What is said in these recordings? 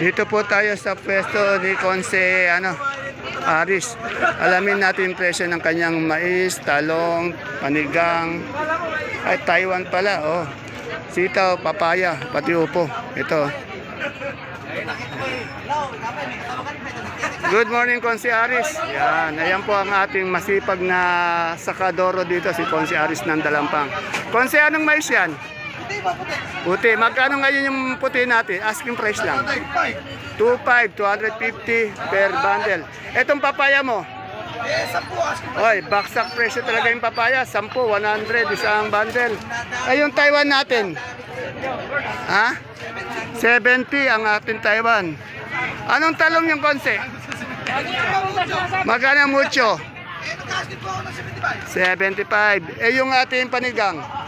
Dito po tayo sa pwesto ni Conse ano, Aris. Alamin natin yung presyo ng kanyang mais, talong, panigang, ay Taiwan pala, oh. Sitaw, papaya, pati upo. Ito. Good morning, Consi Aris. Yan, ayan po ang ating masipag na sakadoro dito, si Consi Aris ng Dalampang. Consi, anong mais yan? Puti. Magkano ngayon yung puti natin? Asking price lang. 2.5, 250 per bundle. Etong papaya mo? Oy, baksak presyo talaga yung papaya. 10, 100 isang bundle. Ay, yung Taiwan natin. Ha? 70 ang ating Taiwan. Anong talong yung konse? Magkano mucho? 75. Eh, yung ating panigang?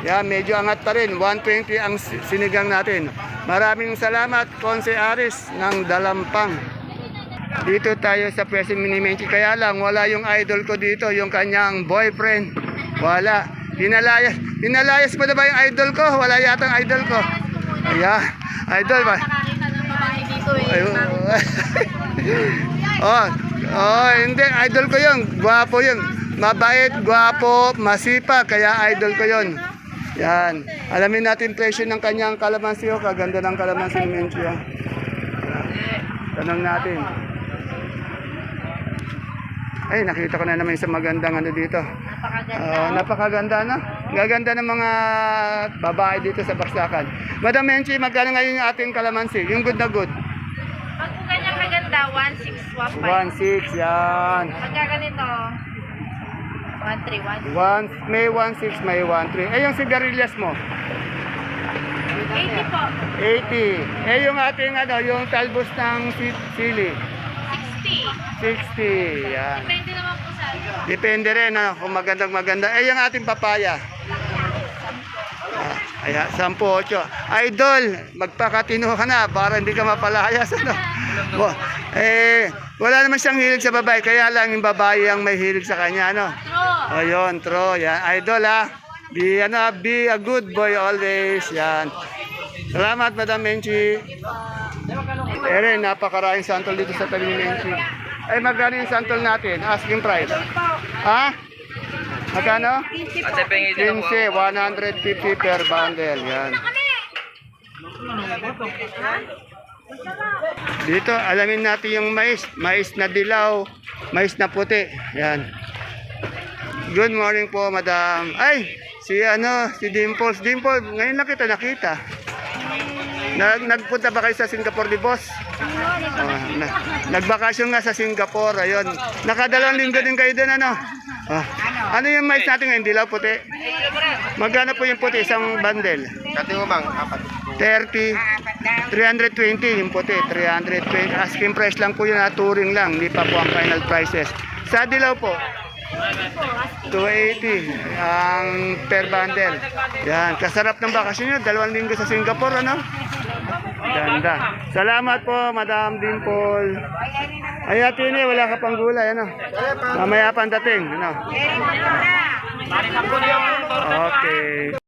Yan, medyo angat pa rin. 120 ang si- sinigang natin. Maraming salamat, Konse Aris ng Dalampang. Dito tayo sa President Minimenchi. Kaya lang, wala yung idol ko dito, yung kanyang boyfriend. Wala. Hinalayas. Hinalayas mo na ba yung idol ko? Wala yata ang idol ko. Ayan. Idol ba? Eh. Ay, oh, oh, hindi, idol ko yun. Gwapo yun. Mabait, gwapo, masipag, kaya idol ko yun. Yan. Alamin natin presyo ng kanyang kalamansi. Oh, kaganda ng kalamansi ni Menchie. oh. Tanong natin. Ay, nakita ko na naman isang magandang ano dito. Napakaganda. Oh, napakaganda na. Gaganda ng mga babae dito sa Baksakan. Madam Menchie, magkano ngayon yung ating kalamansi? Yung good na good. Pag po ganyang kaganda, 1,600, 1,500. 1.6 yan. Pagka ganito, 1,300, One, may 1.6, may 1.3. Eh, yung sigarilyas mo? 80 po. 80. Eh, yung ating ano, yung talbos ng si- sili? 60. 60. Yan. Depende naman po sa ano. Depende rin, ano, kung magandang maganda. Eh, yung ating papaya? Ah, Ayan, 10-8. Idol, magpakatino ka na para hindi ka mapalayas. Ano? Eh, wala naman siyang hilig sa babae, kaya lang yung babae ang may hilig sa kanya. Ano? True. Ayun, tro, yan. Idol ha. Be, ano, be a good boy always. Yan. Salamat, Madam Menchi. Ere, napakaraming santol dito sa tabi ni Menchi. Ay, magkano yung santol natin? Asking price. Ha? Magkano? 15, 150 per bundle. Yan. Dito, alamin natin yung mais. Mais na dilaw, mais na puti. Yan. Good morning po, madam. Ay, si ano, si Dimples. Dimples, ngayon lang kita nakita. Nag, nagpunta ba kayo sa Singapore di boss? Oh, na, nagbakasyon nga sa Singapore, ayun. Nakadalawang linggo din kayo doon, ano? Ah, ano yung mais natin ngayon, dilaw puti? Magkano po yung puti, isang bundle? Kati mo mang, apat. 30, 320 yung puti, 320. Asking price lang po yun, ha, touring lang, hindi pa po ang final prices. Sa dilaw po, 280 ang per bundle. Yan, kasarap ng bakasyon nyo, dalawang linggo sa Singapore, ano? Ganda. Salamat po, Madam Dimple. Ay, ate ni, wala ka pang gulay, ano? Mamaya pa ang dating, ano? Okay.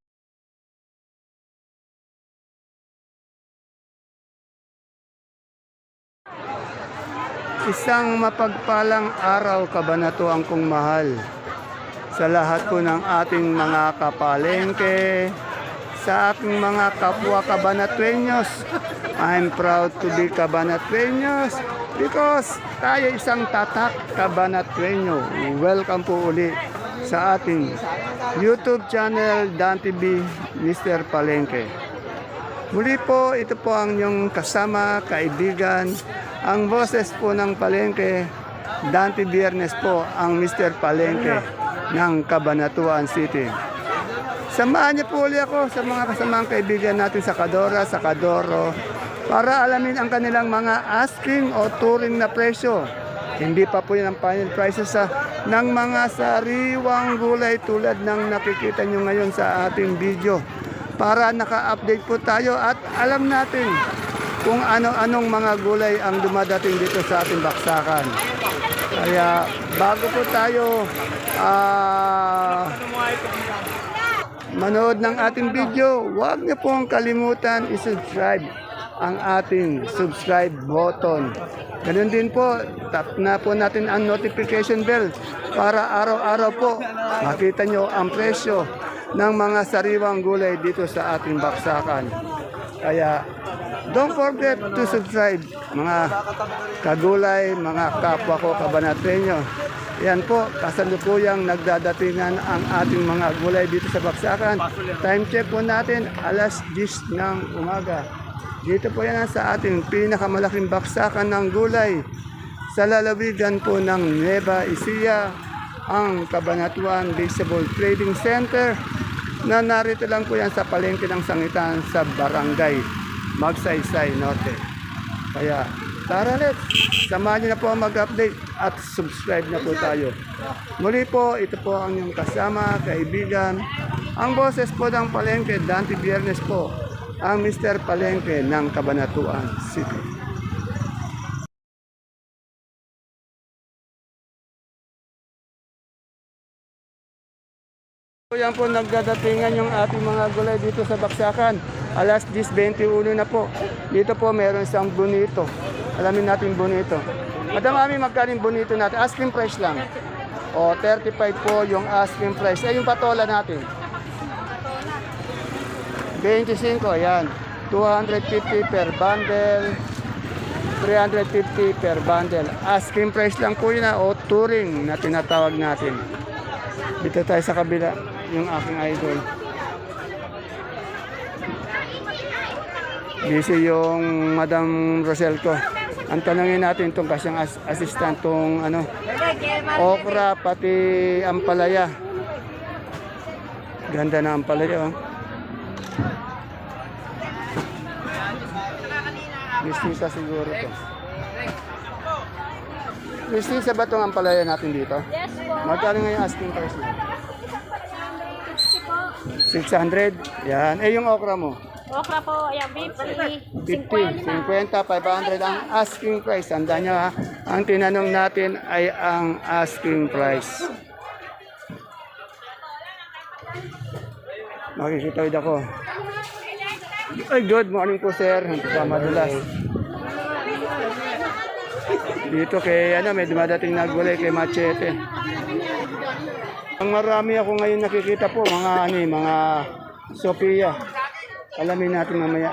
Isang mapagpalang araw kabanatuan kong mahal sa lahat po ng ating mga kapalengke, sa aking mga kapwa kabanatuenyos. I'm proud to be kabanatuenyos because tayo isang tatak kabanatuenyo. Welcome po uli sa ating YouTube channel Dan TV Mr. Palengke. Muli po, ito po ang inyong kasama, kaibigan, ang boses po ng Palengke, Dante Biernes po, ang Mr. Palengke ng Cabanatuan City. Samahan niyo po uli ako sa mga kasamang kaibigan natin sa Kadora, sa Kadoro, para alamin ang kanilang mga asking o touring na presyo. Hindi pa po yan ang final prices sa ng mga sariwang gulay tulad ng nakikita nyo ngayon sa ating video para naka-update po tayo at alam natin kung ano-anong mga gulay ang dumadating dito sa ating baksakan. Kaya bago po tayo ah, manood ng ating video, huwag niyo pong kalimutan i-subscribe ang ating subscribe button. Ganun din po, tap na po natin ang notification bell para araw-araw po makita nyo ang presyo ng mga sariwang gulay dito sa ating baksakan. Kaya don't forget to subscribe mga kagulay, mga kapwa ko kabanatrenyo. Yan po, kasalukuyang nagdadatingan ang ating mga gulay dito sa Baksakan. Time check po natin, alas 10 ng umaga. Dito po yan sa ating pinakamalaking baksakan ng gulay. Sa lalawigan po ng Nueva Ecija, ang Kabanatuan Vegetable Trading Center na narito lang po yan sa palengke ng sangitan sa Barangay Magsaysay Norte. Kaya tara let's, samahan niyo na po mag-update at subscribe na po tayo. Muli po, ito po ang inyong kasama, kaibigan, ang boses po ng palengke, Dante Biernes po, ang Mr. Palengke ng Cabanatuan City. Po yan po nagdadatingan yung ating mga gulay dito sa Baksakan. Alas 10.21 na po. Dito po meron isang bonito. Alamin natin bonito. Madam Ami, magkano yung bonito natin? Asking price lang. O, 35 po yung asking price. Eh, yung patola natin. 25, yan. 250 per bundle. 350 per bundle. Asking price lang po yun na, o touring na tinatawag natin. Dito tayo sa kabila, yung aking idol. Busy yung Madam Rosel ko. Ang tanongin natin itong kasyang as- assistant tong ano, okra pati ampalaya. Ganda na ampalaya oh. Mistisa siguro to. Mistisa ba itong ampalaya natin dito? Yes po. Magkano nga yung asking price mo? 600. Yan. Eh, yung okra mo? Okra po, ayan, 50. 50, 50, 500 ang asking price. Tanda nyo ha. Ang tinanong natin ay ang asking price. Makikitawid ako. Ay, good morning po sir. Sa madulas. Dito kay ano, may dumadating na gulay kay Machete. Ang marami ako ngayon nakikita po, mga ano, eh, mga Sophia. Alamin natin mamaya.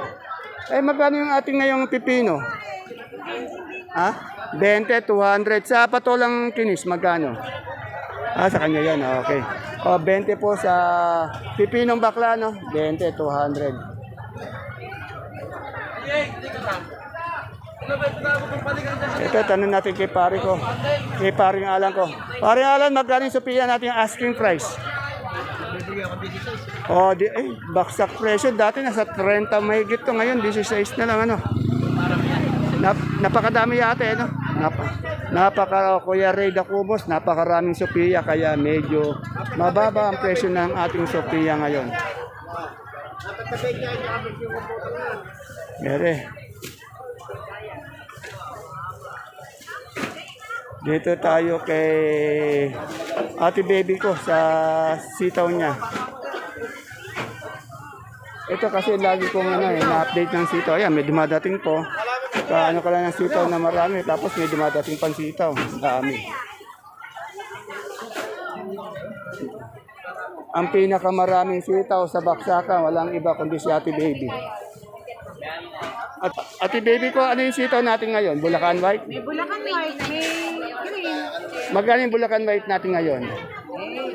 Eh, magkano yung ating ngayong pipino? Ha? 20, 200. Sa patolang kinis, magkano? Ah, sa kanya yan. ah, Okay. O, 20 po sa pipinong bakla, no? 20, 200. Ito, tanong natin kay pare ko. Kay paring Alan ko. Paring Alan, magkano yung Sophia natin yung asking price? Oh, di, eh, baksak presyo. Dati nasa 30 mahigit to. Ngayon, 16 na lang, ano. Nap, napakadami yata, eh, no? Nap, napaka, Kuya Ray Dacubos, napakaraming Sophia, kaya medyo mababa ang presyo ng ating Sophia ngayon. Mere. Dito tayo kay ate baby ko sa sitaw niya. Ito kasi lagi kong ano, eh, na-update ng sitaw. Ayan, may dumadating po. Ka, ano ka lang ng sitaw na marami. Tapos may dumadating pang sitaw. Dami. Ang pinakamaraming sitaw sa baksakan, walang iba kundi si ate baby. At ate baby ko, ano yung sitaw natin ngayon? Bulacan White? May bulakan white, may green. Magkano yung Bulacan White natin ngayon?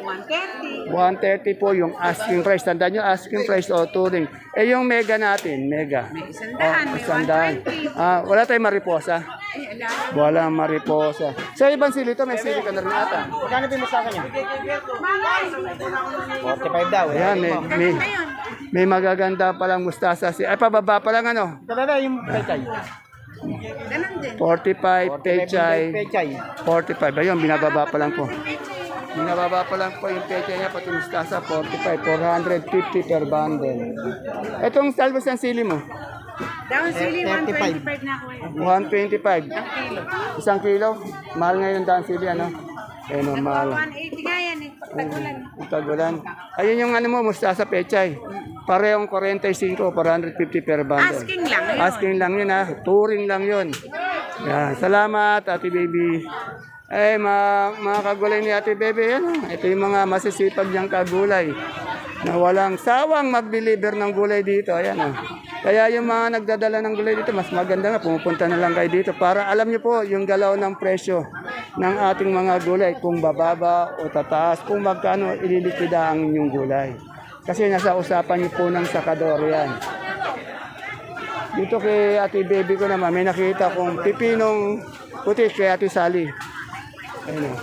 Eh, 130. 130 po yung asking price. Tandaan nyo, asking price o touring. Eh yung mega natin, mega. May isandaan, may isandaan. Ah, wala tayong mariposa. Ay, ala. Wala mariposa. Sa ibang sili to, may sili ka na rin ata. Magkano din mo sa kanya? Mahal. 45 daw. eh. Ayan, may, may, may magaganda palang mustasa. Si, ay, pababa pa lang ano. Talaga yung pechay. ganun din. 45, pechay. Pechay. 45. Ayun, binababa pa lang po. Binababa pa lang po yung pechay niya, pati mustasa, 45. 450 per bundle. Itong salvos ng sili mo. Down sili, 35. 125 na ako eh. 125. Ang kilo. Isang kilo. Mahal ngayon daan sili, ano? Eh, normal. 180 nga yan eh. Tagulan. Ang tagulan. Ayun yung ano mo, mustasa pechay. Parehong 45, 450 per bundle. Asking lang yun. Asking lang yun ha. Touring lang yun. Yan. Salamat, Ate Baby. Eh, mga, mga kagulay ni Ate Baby, yan. Ito yung mga masisipag niyang kagulay na walang sawang mag-deliver ng gulay dito. Ayan, oh. Kaya yung mga nagdadala ng gulay dito, mas maganda nga, pumupunta na lang kayo dito para alam niyo po yung galaw ng presyo ng ating mga gulay, kung bababa o tataas, kung magkano ililikida ang inyong gulay. Kasi nasa usapan niyo po ng sakador yan. Dito kay Ate Baby ko naman, may nakita kong pipinong puti kay Ate Sally. Ayun o.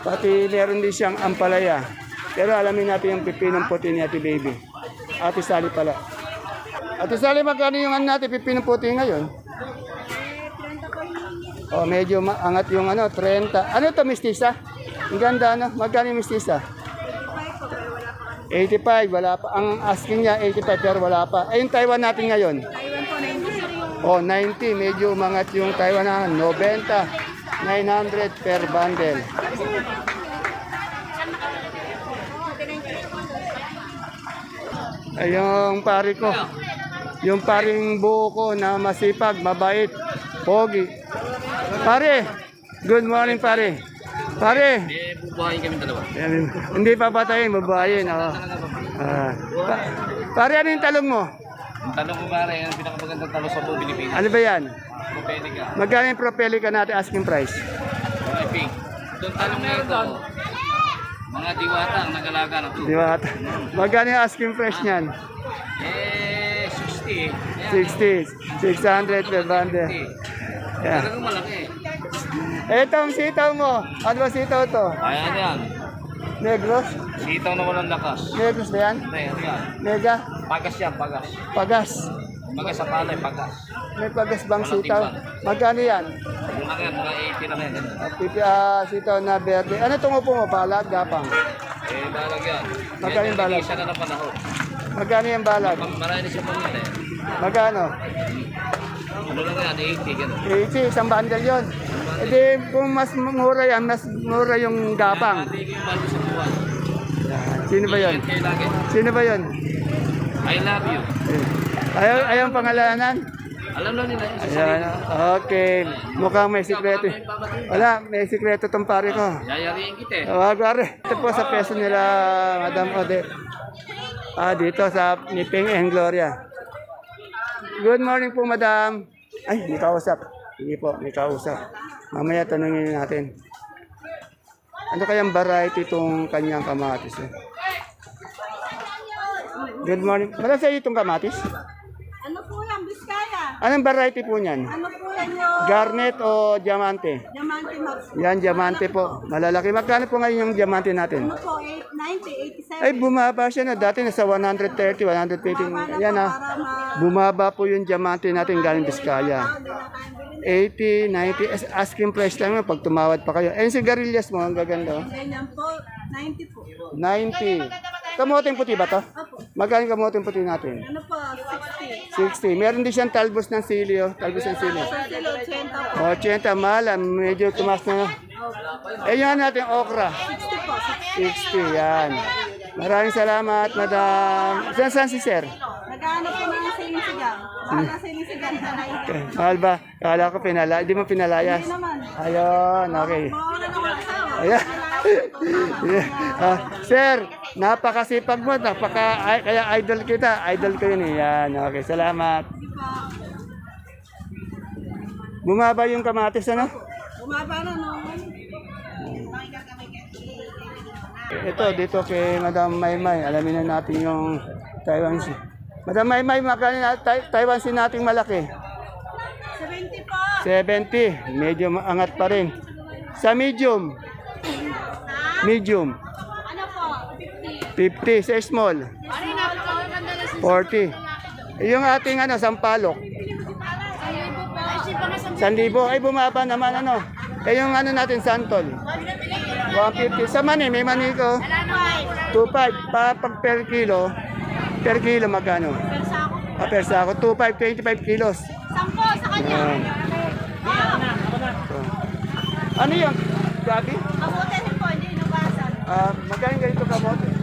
Pati meron din siyang ampalaya. Pero alamin natin yung pipinong puti ni Ate Baby. Ate Sally pala. Ate Sally, magkano yung ano natin pipinong puti ngayon? Oh, medyo maangat yung ano, 30. Ano to, mistisa? Ang ganda, ano? Magkano yung mistisa? 85, wala pa. Ang asking niya, 85, pero wala pa. Eh, yung Taiwan natin ngayon? Taiwan po, 90 Oh, 90. Medyo umangat yung Taiwan na 90. 900 per bundle. Ay, yung pari ko. Yung paring buo ko na masipag, mabait, pogi. Pare, good morning pare. Pare, bubuhayin kami dalawa. Hindi pa patayin, babayin. Oh. Ah. Pa- pare, ano yung talong mo? Ang tanong ko pare, ang pinakamagandang talo sa buong Pilipinas. Ano ba yan? Pupili ka. Magkano yung propelica natin asking price? Mga pink. Doon tanong nga ito. Mga diwata ang nagalaga ng Di ba? Magkano yung asking price niyan? Eh, 60. Yan. 60, 600 per. 60. Yeah. Talagang malaki. Etong sitaw mo. Ano ba sitaw to? Ayan yan. Negros? Sitaw na walang lakas. Negros ba yan? Ano yan? Mega? Pagas yan, pagas. Pagas. Pagas sa palay, pagas. May pagas bang sitaw? Magkano yan? Yung mga yan, mga 80 lang yan. Pipi, ah, sitaw na verde. Ano itong upo mo? Balag, gapang. Eh, balag yan. Magkano yung balag? Isa na ng panahon. Magkano yung balag? Pag marami siya pamilya eh. Magkano? Ano lang yan, 80, gano'n. 80, isang bundle yun. E di, kung mas mura yan, mas mura yung gapang. Hindi yung bago sa buwan. Sino ba yun? Ingat kayo lagi. Sino ba yun? I love you. Ayaw, ayaw ang pangalanan? Alam na nila yun. Ayan, okay. Mukhang may sikreto. Wala, may sikreto tong pare ko. Yayariin kita eh. Tawag pare. Ito po sa peso nila, Madam Ode. Ah, dito sa Niping and Gloria. Good morning po, Madam. Ay, may kausap. Sige po, may kausap. Mamaya tanungin natin. Ano kayang variety itong kanyang kamatis? Eh? Good morning. Wala sa itong kamatis? Ano po yan? Biskaya. Anong variety po niyan? Ano po yan yung Garnet o diamante? Diamante Max? Yan, diamante po. Malalaki. Magkano po ngayon yung diamante natin? Ano po? 890, 87. Ay, bumaba siya na. Dati nasa 130, 150. Yan ah. Bumaba po yung diamante natin galing Biskaya. 80, 90. As- Asking price lang yun pag tumawad pa kayo. Eh, yung sigarilyas mo, ang gaganda. oh. Ganyan po. 90 po. 90. Kamoting puti ba to? Opo. Magkano yung kamoting puti natin? Ano po? 60. 60. Meron din siyang talbos ng sili. Oh. Talbos ng sili. Sa kilo, 80 po. 80, mahal. ah. Medyo tumas na. Eh, yan natin okra. 60 po. 60, yan. Maraming salamat, madam. Saan, saan si sir? Nagano po ng siling sigang. Baka siling sigang na Okay. Mahal ba? Kala ko pinala. Hindi mo pinalayas. Hindi naman. Ayun, okay. Baka na. Ayan. Yeah. Ah, sir, napakasipag mo. Napaka, ay, kaya idol kita. Idol ko yun eh. Yan, okay. Salamat. Bumaba yung kamatis, ano? Bumaba na no. Ito, dito kay Madam Maymay. Alamin na natin yung Taiwan Sea. Madam Maymay, magkano na Tai- Taiwan Sea nating malaki? 70 po. 70. Medyo maangat pa rin. Sa medium. Medium. Ano po? 50. 50. Sa small. 40. Yung ating ano, sampalok. 1,000. Ay, bumaba naman ano. Eh, yung ano natin, santol. 150. Sa mani, may mani ko. 2.5. Pa, pag per kilo, per kilo magkano? Ah, per sako. 2.5, 25 kilos. Sampo sa kanya. Ano yan? Gabi? Mabuti din po, hindi inubasan. Ah, magkano ganito kamote?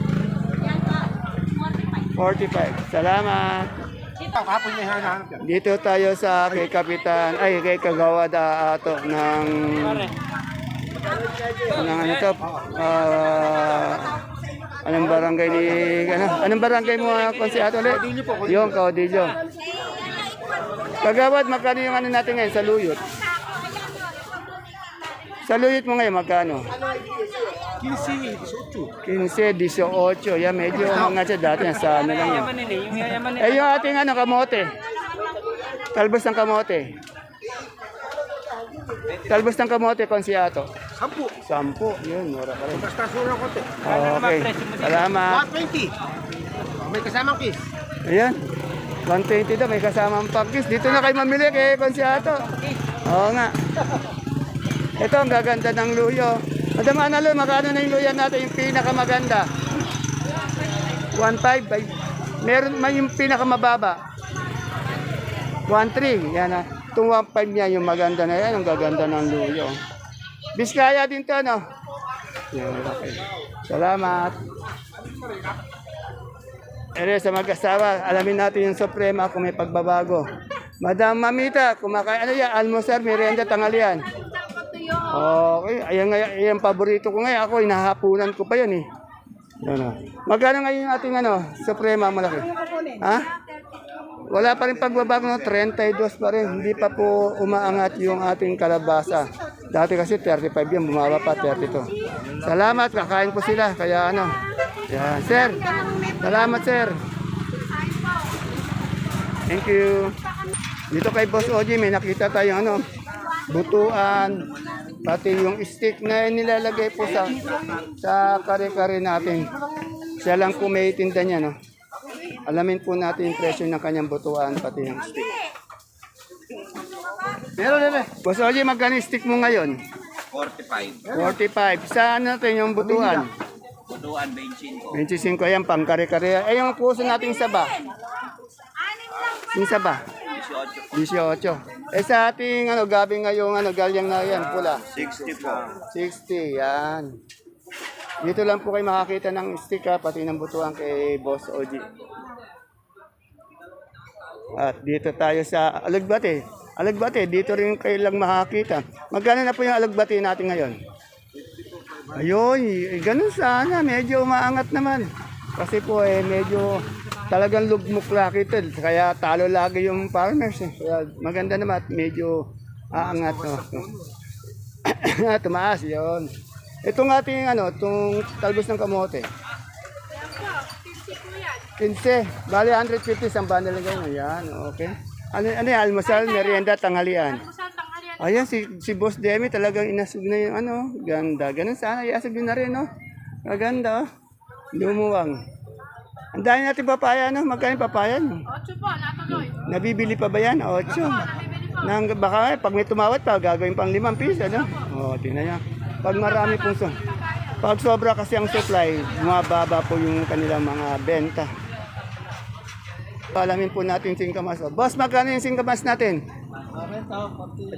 Yan ka, 45. 45. Salamat. Dito tayo sa kay Kapitan, ay kay Kagawad Ato ng ng ano to? Ah, anong barangay ni ano? Anong barangay mo konsiyato ulit? Yung Caudillo. Kagawad, magkano yung ano natin ngayon sa luyot? Sa luyot mo ngayon, magkano? 15, 18. Yan, medyo mga siya dati. Sa ano lang yan. Eh, yung ating ano, kamote. Talbos ng kamote. Talbos ng kamote, konsiyato. Sampu. Sampu. Yun, mura pa rin. Basta sura ko te. Okay. Salamat. 120. May kasamang kiss. Ayan. 120 daw, may kasamang pagkis. Dito na kayo mamili kay konsiyato. Oo nga. Ito, ang gaganda ng luyo. Madam Analo, magkano na yung luya natin, yung pinakamaganda? 1.5. Bay. Meron may yung pinakamababa. 1.3. Yan na. Itong 1.5 niya, yung maganda na yan, ang gaganda ng luyo. Biskaya din to, no? Yan, okay. Salamat. Ere sa mag-asawa, alamin natin yung Suprema kung may pagbabago. Madam Mamita, kumakain ano yan? Almusar, merienda, tanghalian. Okay, ayan nga, ayan paborito ko ngayon. Ako, hinahapunan ko pa yan eh. Yan o. Magkano ngayon yung ating ano, Suprema malaki? Ha? Wala pa rin pagbabago, no? 32 pa rin. Hindi pa po umaangat yung ating kalabasa. Dati kasi 35 yan, bumaba pa 32. Salamat, kakain po sila. Kaya ano, yan. Sir, salamat sir. Thank you. Dito kay Boss Oji, may nakita tayong ano, butuan, pati yung stick na nilalagay po sa sa kare-kare natin. Siya lang po may tinda niya, no? Alamin po natin yung presyo ng kanyang butuan, pati yung stick. Meron na Boss Oji, magkano yung stick mo ngayon? 45. 45. Saan natin yung butuan? Butuan 25. 25 yan, pang kare-kare. Eh, yung puso nating saba? Yung saba? 18. 18. Eh sa ating ano, gabi ngayong ano, galyang na yan, pula. 60 po. 60, yan. Dito lang po kayo makakita ng stick ha, pati ng butuan kay Boss Oji. At dito tayo sa Alagbate. Alagbate, dito rin kayo lang makakita. Magkano na po yung Alagbate natin ngayon? Ayun, eh, ganun sana. Medyo umaangat naman. Kasi po eh, medyo talagang lugmok laki ito. Kaya talo lagi yung farmers. Eh. Kaya maganda naman at medyo aangat. No? Tumaas, yun. Itong ating ano, itong talbos ng kamote. 15. Bali, 150 isang bundle lang ganyan. Ayan, okay. Ano, ano yan? Almusal, merienda, tanghalian. Ayan, si, si Boss Demi talagang inasog na yung ano. Ganda. Ganun sana, iasog yun na rin, no? Maganda, oh. Lumuwang. Ang dami natin papaya, no? Magkano papaya, no? 8 po, natuloy. Nabibili pa ba yan? 8. Nang, baka eh, pag may tumawad pa, gagawin pang 5 piso, no? O, oh, tingnan niya. Pag marami pong so, pag sobra kasi ang supply, bumababa po yung kanilang mga benta. Alamin po natin yung singkamas. Boss, magkano yung singkamas natin?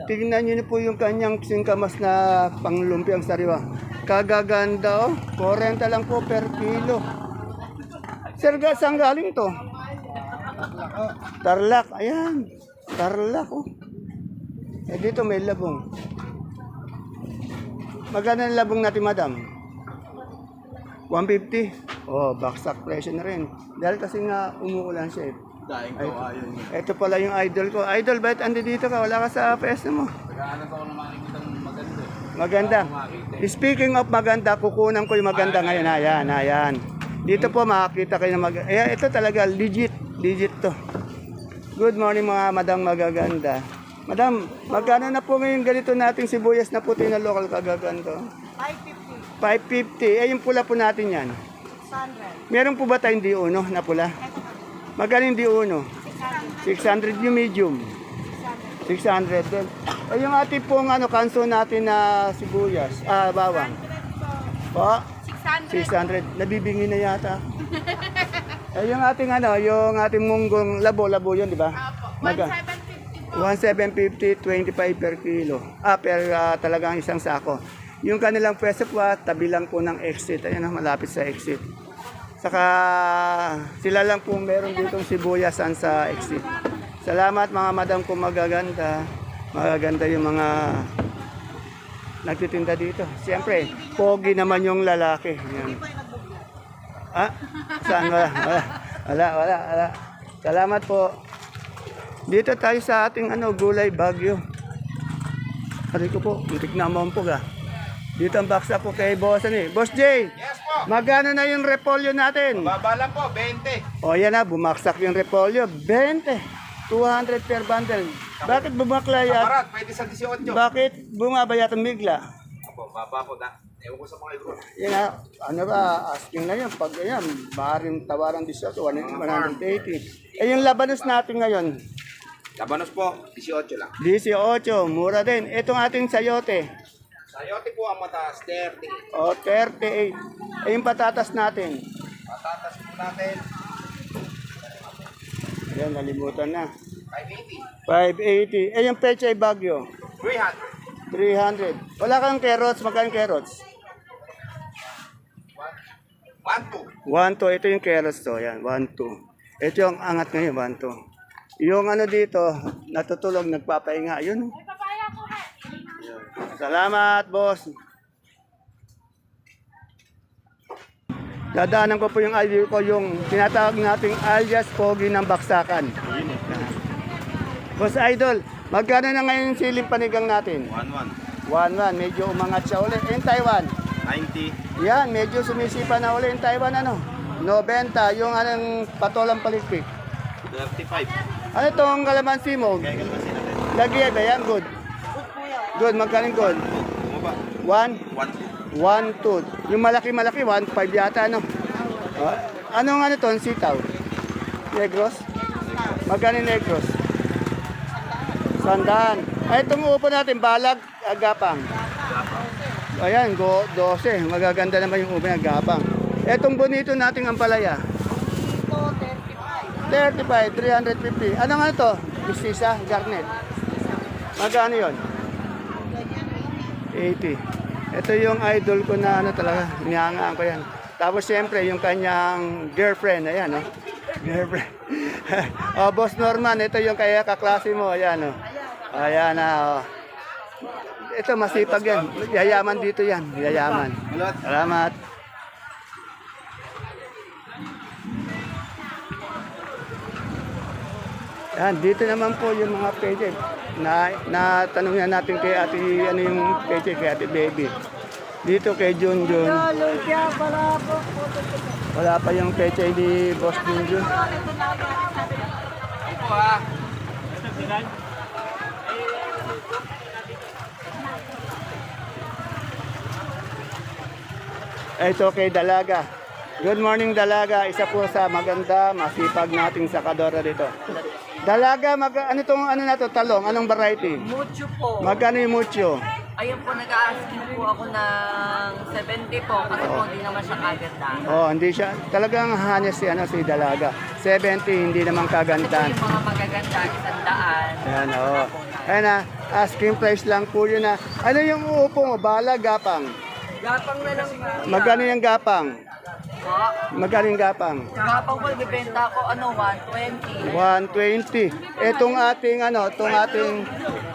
Tingnan niyo po yung kanyang singkamas na panglumpiang sariwa. Kagaganda oh. 40 lang po per kilo. Sir, ga- saan galing to? Tarlac. Ayan. Tarlac oh. Eh dito may labong. Magkano ang labong natin, madam? 150. Oh, baksak presyo na rin. Dahil kasi nga umuulan siya eh. Daing Ay, ito pala yung idol ko. Idol, bakit andi dito ka? Wala ka sa pwesto mo. Naghahanap ako ng makikita ng maganda. Maganda. Speaking of maganda, kukunan ko yung maganda ngayon. Ayan, ayan. Dito po makakita kayo ng maganda. Ayan, ito talaga legit. Legit to. Good morning mga madam magaganda. Madam, magkano na po ngayon ganito nating sibuyas na puti na local kagaganda? 550. 550. Eh, yung pula po natin yan. 100. Meron po ba tayong di uno na pula? Magkano yung di uno? 600 yung medium. 600 din. Eh yung ating pong ano, kanso natin na sibuyas, ah, bawang. Po, 600. 600. Nabibingi na yata. eh yung ating ano, yung ating munggong labo-labo yun, di ba? Apo. Maga. 1,750 1,750, 25 per kilo. Ah, per ah, talagang isang sako. Yung kanilang pwesto po, ah, tabi lang po ng exit. Ayan, ah, malapit sa exit. Saka sila lang po meron ditong sibuyasan sa exit. Salamat mga madam kung magaganda. Magaganda yung mga nagtitinda dito. Siyempre, pogi naman yung lalaki. Yan. Ah, saan wala? Wala, wala, wala. wala. Salamat po. Dito tayo sa ating ano, gulay bagyo. Ari ko po, muntik na mampog ah. Dito ang baksa po kay Boss ano eh. Boss J, Yes po. magkano na yung repolyo natin? Baba lang po, 20. O yan na, bumaksak yung repolyo. 20. 200 per bundle. Bakit bumakla yan? Parat, pwede sa 18. Bakit bumaba yata bigla? Opo, baba po na. Ewan ko sa mga ibon. Yan na, ano ba, asking na yan. Pag yan, maaaring tawaran 18, 180. Eh yung labanos natin ngayon, Labanos po, 18 lang. 18, mura din. Itong ating sayote, Sayote po ang mataas, 30. o 38. Eh yung patatas natin, Patatas po natin, yan, nalimutan na. 580. 580. Eh yung pechay bagyo, 300. 300. Wala kang carrots, magkano carrots? 1, 2. 1 to, ito yung carrots to, yan, 1 2. Ito yung angat ngayon, 1 2. Yung ano dito, natutulog, nagpapahinga, yun. Salamat, boss. Dadaanan ko po yung alias ko, yung tinatawag nating alias Pogi ng Baksakan. Boss Idol, magkano na ngayon yung siling panigang natin? 1, 1-1, medyo umangat siya ulit. In Taiwan, 1. 90. yan, medyo sumisipa na uli yung Taiwan ano. 90, yung anong patolang palikpik. 35. Ano itong kalamansi mo? Lagi ba yan? Good. Good, magkaling good? Bumaba. 1, 1, 1, 2. 2. Yung malaki-malaki, 1, 5 yata ano. Ah, anong ano to? Sitaw? Negros? Magkano yung negros? Sandaan. Ay, itong upo natin, balag, agapang. Ayan, go 12. Magaganda naman yung ng agapang. Etong bonito nating ampalaya. 35, 350. Ano nga ito? Mistisa, garnet. Magkano yon? 80. Ito yung idol ko na ano talaga, niyangaan ko yan. Tapos siyempre yung kanyang girlfriend, ayan oh. Girlfriend. oh, Boss Norman, ito yung kaya kaklase mo, ayan oh. Ayan na oh. Ito masipag yan. Yayaman dito yan. Yayaman. Salamat. Yan, dito naman po yung mga pwede. Na, na tanong na natin kay ate, ano yung pwede kay ate baby. Dito kay Jun Jun. Wala pa yung peche ni Boss Jun Jun. Ito kay Dalaga. Good morning Dalaga. Isa po sa maganda, masipag nating sakadora dito. Dalaga, mag, ano tong ano na to, talong? Anong variety? Mucho po. Magkano yung mucho? Ayun po, nag-asking po ako ng 70 po kasi po hindi naman siya kaganda. Oh, hindi siya. Talagang hanes si ano si Dalaga. 70 hindi naman Ito kagandahan. yung mga magaganda, isang daan. Ayan, oo. Ayan na, asking price lang po yun na. Ano yung uupo mo? Bala, gapang. Gapang na lang po. Magkano yung gapang? Po. Magkano yung gapang? Gapang po, bibenta ko ano, 120. 120. Etong ating ano, itong ating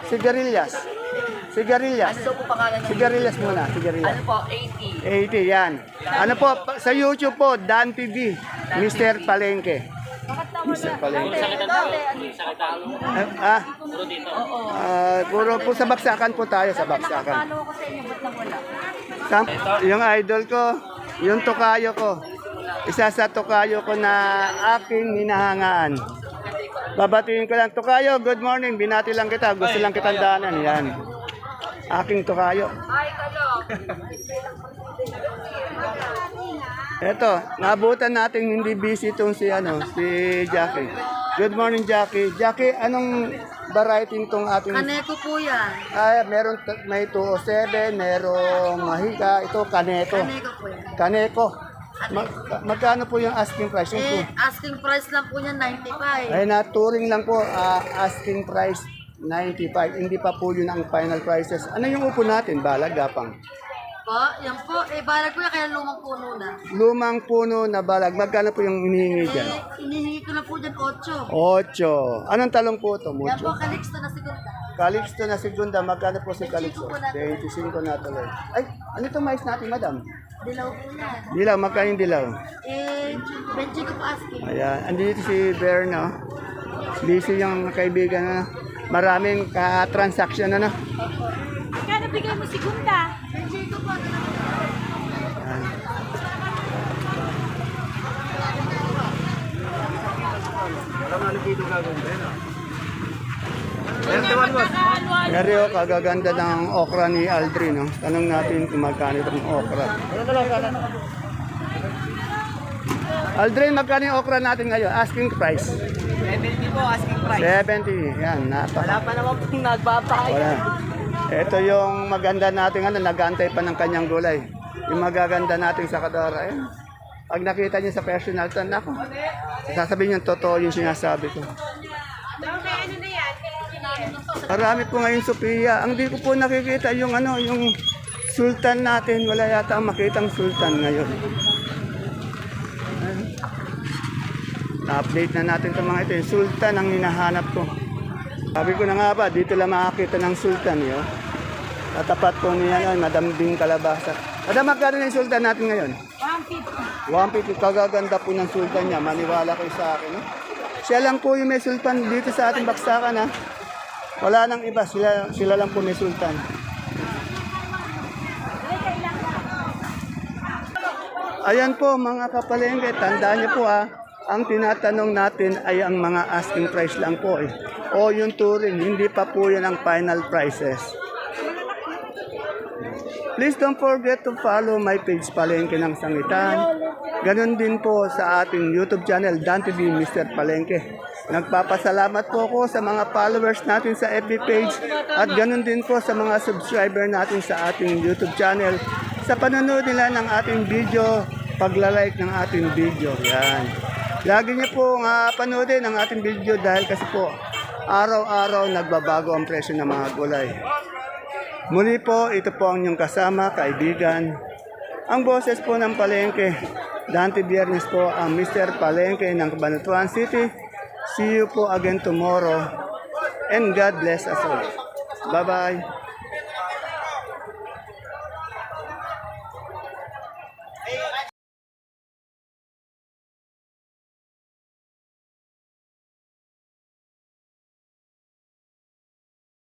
sigarilyas. Sigarilyas. Ano daw po pangalan ng Sigarilyas muna, sigarilyas. Ano po, 80. 80 yan. Ano po, pa- sa YouTube po, Dan TV, Mr. Palengke. Mr. Palengke. Ah, ah, Oo. ah, puro po sa baksakan po tayo, sa baksakan. Sam, yung idol ko, yung tokayo ko. Isa sa tokayo ko na aking hinahangaan. Babatiin ko lang, tokayo, good morning. Binati lang kita, gusto lang kitang daanan. Yan. Aking. Ay, kalong. Eto, nabutan natin hindi busy itong si, ano, si Jackie. Good morning, Jackie. Jackie, anong variety itong ating... Kaneko po yan. Ay, meron may 207, merong mahika. Ito, kaneto. Kaneko po yan. Kaneko. Ma- magkano po yung asking price? Yung Eh, asking price lang po niya 95. Ay, naturing lang po, ah, asking price 95. Hindi pa po yun ang final prices. Ano yung upo natin? Balag, gapang. Po, yan po. Eh, balag ko yan, kaya lumang puno na. Lumang puno na balag. Magkano po yung hinihingi dyan? Eh, inihingi ko na po dyan 8. Ocho. Anong talong po ito? Yan Mucho. po, Calixto na segunda. Calixto na segunda. Magkano po si Calixto? 25 na tuloy. Ay, ano itong mais natin, madam? Dilaw po yan. Dilaw, magkano yung dilaw? Eh, benchi ko po asking. Ayan, andito si Bear, no? Busy yung kaibigan na. Maraming ka-transaction na, no? Kano bigay mo po. Ayan. Pero oh, kagaganda ng okra ni Aldrin, no? Tanong natin kung magkano itong okra. Aldrin, magkano yung okra natin ngayon? Asking price. 70 po asking price. 70. Yan, napaka. Wala pa naman pong nagbabakay. Wala. Ito yung maganda natin, ano, nagantay pa ng kanyang gulay. Yung magaganda natin sa Kadora. Ayan. Pag nakita niyo sa personal tan ako, sasabihin niyo totoo yung sinasabi ko. Marami po ngayon Sophia. Ang di ko po nakikita yung ano, yung sultan natin. Wala yata ang makitang sultan ngayon. Ayan. Na-update na natin itong mga ito. Yung sultan ang hinahanap ko. Sabi ko na nga ba, dito lang makakita ng sultan yun. Tatapat po niya yun, Madam Bing Kalabasa. Madam, magkano na yung sultan natin ngayon? 150. 150. Kagaganda po ng sultan niya. Maniwala kayo sa akin. No? Siya lang po yung may sultan dito sa ating baksakan. Ha? Wala nang iba. Sila, sila lang po may sultan. Ayan po mga kapalengke, tandaan niyo po ah, ang tinatanong natin ay ang mga asking price lang po eh. O yung touring, hindi pa po yan ang final prices. Please don't forget to follow my page Palengke ng Sangitan. Ganon din po sa ating YouTube channel, Dan TV Mr. Palengke. Nagpapasalamat po ako sa mga followers natin sa FB page at ganon din po sa mga subscriber natin sa ating YouTube channel sa panonood nila ng ating video, paglalike ng ating video. Yan. Lagi niyo po nga panoodin ang ating video dahil kasi po araw-araw nagbabago ang presyo ng mga gulay. Muli po, ito po ang inyong kasama, kaibigan. Ang boses po ng Palengke, Dante Biernes po ang Mr. Palengke ng Cabanatuan City. See you po again tomorrow. And God bless us all. Bye-bye.